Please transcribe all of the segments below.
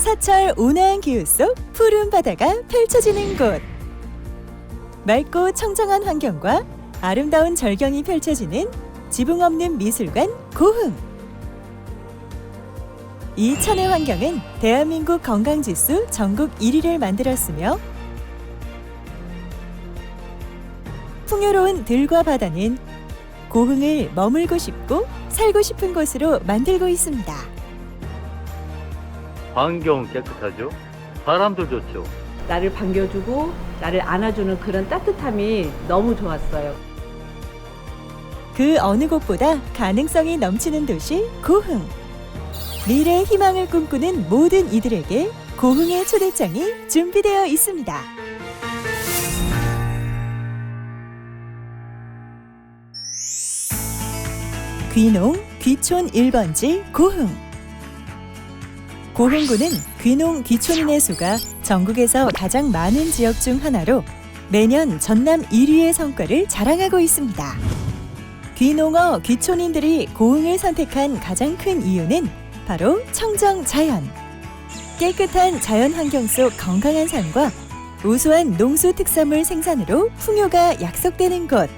사철 온화한 기후 속 푸른 바다가 펼쳐지는 곳. 맑고 청정한 환경과 아름다운 절경이 펼쳐지는 지붕 없는 미술관 고흥. 이 천혜 환경은 대한민국 건강지수 전국 1위를 만들었으며 풍요로운 들과 바다는 고흥을 머물고 싶고 살고 싶은 곳으로 만들고 있습니다. 환경 깨끗하죠? 사람들 좋죠? 나를 반겨주고 나를 안아주는 그런 따뜻함이 너무 좋았어요. 그 어느 곳보다 가능성이 넘치는 도시 고흥. 미래 희망을 꿈꾸는 모든 이들에게 고흥의 초대장이 준비되어 있습니다. 귀농 귀촌 1번지 고흥. 고흥구는 귀농 귀촌인의 수가 전국에서 가장 많은 지역 중 하나로 매년 전남 1위의 성과를 자랑하고 있습니다. 귀농어 귀촌인들이 고흥을 선택한 가장 큰 이유는 바로 청정 자연. 깨끗한 자연 환경 속 건강한 삶과 우수한 농수 특산물 생산으로 풍요가 약속되는 곳.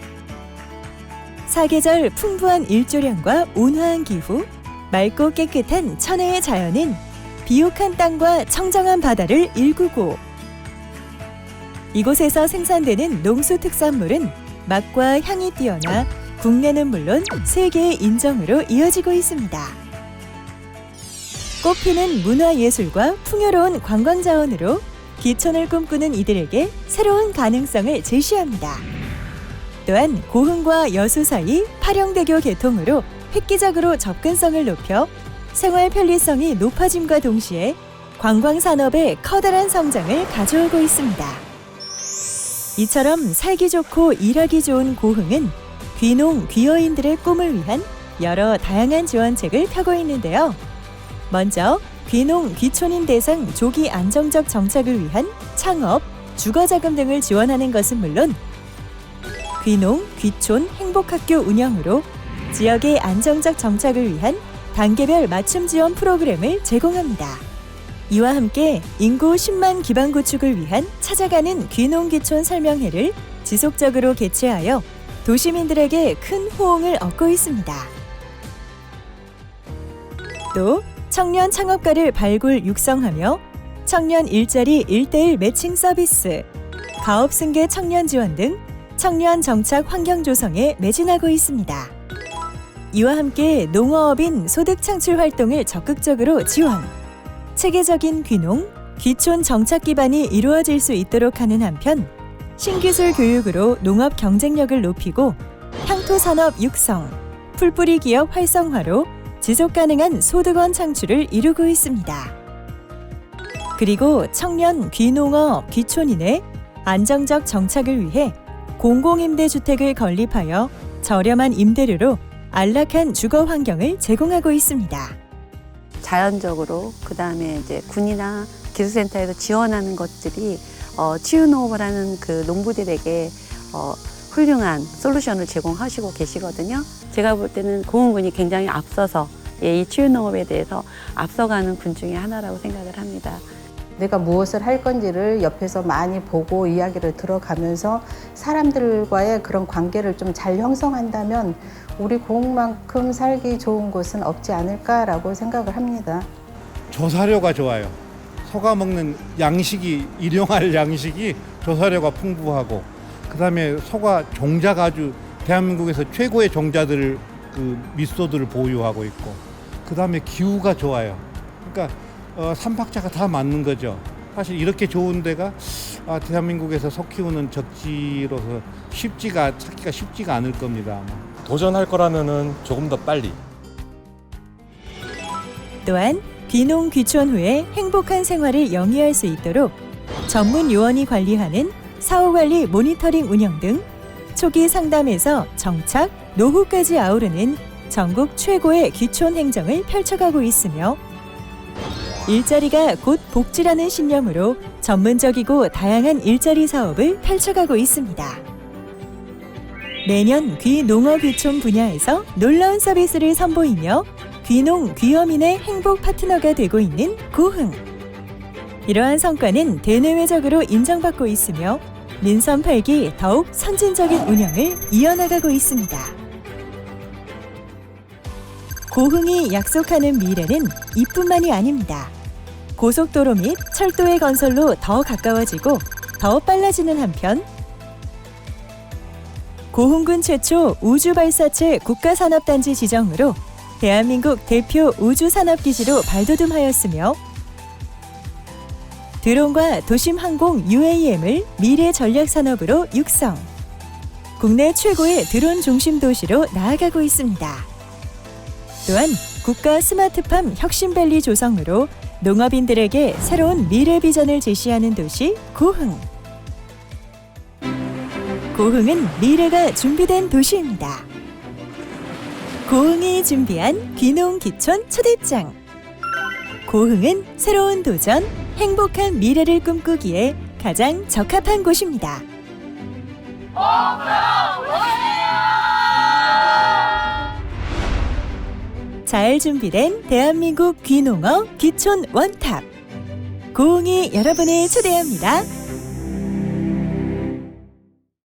사계절 풍부한 일조량과 온화한 기후, 맑고 깨끗한 천혜의 자연은 비옥한 땅과 청정한 바다를 일구고 이곳에서 생산되는 농수 특산물은 맛과 향이 뛰어나 국내는 물론 세계의 인정으로 이어지고 있습니다. 꽃피는 문화예술과 풍요로운 관광자원으로 기촌을 꿈꾸는 이들에게 새로운 가능성을 제시합니다. 또한 고흥과 여수 사이 파령대교 개통으로 획기적으로 접근성을 높여 생활 편리성이 높아짐과 동시에 관광 산업의 커다란 성장을 가져오고 있습니다. 이처럼 살기 좋고 일하기 좋은 고흥은 귀농 귀여인들의 꿈을 위한 여러 다양한 지원책을 펴고 있는데요. 먼저 귀농 귀촌인 대상 조기 안정적 정착을 위한 창업, 주거 자금 등을 지원하는 것은 물론 귀농 귀촌 행복학교 운영으로 지역의 안정적 정착을 위한 단계별 맞춤 지원 프로그램을 제공합니다. 이와 함께 인구 10만 기반 구축을 위한 찾아가는 귀농 귀촌 설명회를 지속적으로 개최하여 도시민들에게 큰 호응을 얻고 있습니다. 또 청년 창업가를 발굴 육성하며 청년 일자리 1대1 매칭 서비스, 가업 승계 청년 지원 등 청년 정착 환경 조성에 매진하고 있습니다. 이와 함께 농어업인 소득 창출 활동을 적극적으로 지원, 체계적인 귀농, 귀촌 정착 기반이 이루어질 수 있도록 하는 한편 신기술 교육으로 농업 경쟁력을 높이고 향토 산업 육성, 풀뿌리 기업 활성화로 지속 가능한 소득원 창출을 이루고 있습니다. 그리고 청년 귀농어 귀촌인의 안정적 정착을 위해 공공임대주택을 건립하여 저렴한 임대료로 안락한 주거 환경을 제공하고 있습니다. 자연적으로 그 다음에 이제 군이나 기술센터에서 지원하는 것들이 어, 하는 그 농부들에게 어, 훌륭한 솔루션을 제공하시고 계시거든요. 제가 볼 때는 고흥군이 굉장히 앞서서 예, 이 치유농업에 대해서 앞서가는 군 중에 하나라고 생각을 합니다. 내가 무엇을 할 건지를 옆에서 많이 보고 이야기를 들어가면서 사람들과의 그런 관계를 좀 잘 형성한다면 우리 고흥만큼 살기 좋은 곳은 없지 않을까라고 생각을 합니다. 조사료가 좋아요. 소가 먹는 양식이 일용할 양식이 조사료가 풍부하고 그다음에 소가 종자가 아주 대한민국에서 최고의 종자들을 그 밑소들을 보유하고 있고 그다음에 기후가 좋아요. 그러니까 어, 삼박자가 다 맞는 거죠. 사실 이렇게 좋은 데가 아, 대한민국에서 소 키우는 적지로서 쉽지가 찾기가 쉽지가 않을 겁니다. 아마. 도전할 거라면은 조금 더 빨리 또한 귀농 귀촌 후에 행복한 생활을 영위할 수 있도록 전문 요원이 관리하는 사후관리 모니터링 운영 등 초기 상담에서 정착, 노후까지 아우르는 전국 최고의 귀촌 행정을 펼쳐가고 있으며 일자리가 곧 복지라는 신념으로 전문적이고 다양한 일자리 사업을 펼쳐가고 있습니다. 매년 귀농어 귀촌 분야에서 놀라운 서비스를 선보이며 귀농 귀어민의 행복 파트너가 되고 있는 고흥. 이러한 성과는 대내외적으로 인정받고 있으며 민선 8기 더욱 선진적인 운영을 이어나가고 있습니다. 고흥이 약속하는 미래는 이뿐만이 아닙니다. 고속도로 및 철도의 건설로 더 가까워지고 더 빨라지는 한편 고흥군 최초 우주발사체 국가산업단지 지정으로 대한민국 대표 우주산업기지로 발돋움하였으며 드론과 도심항공 UAM을 미래 전략산업으로 육성 국내 최고의 드론 중심 도시로 나아가고 있습니다. 또한 국가 스마트팜 혁신밸리 조성으로 농업인들에게 새로운 미래 비전을 제시하는 도시 고흥. 고흥은 미래가 준비된 도시입니다. 고흥이 준비한 귀농 기촌 초대장. 고흥은 새로운 도전, 행복한 미래를 꿈꾸기에 가장 적합한 곳입니다. 잘 준비된 대한민국 귀농어 기촌 원탑. 고흥이 여러분을 초대합니다.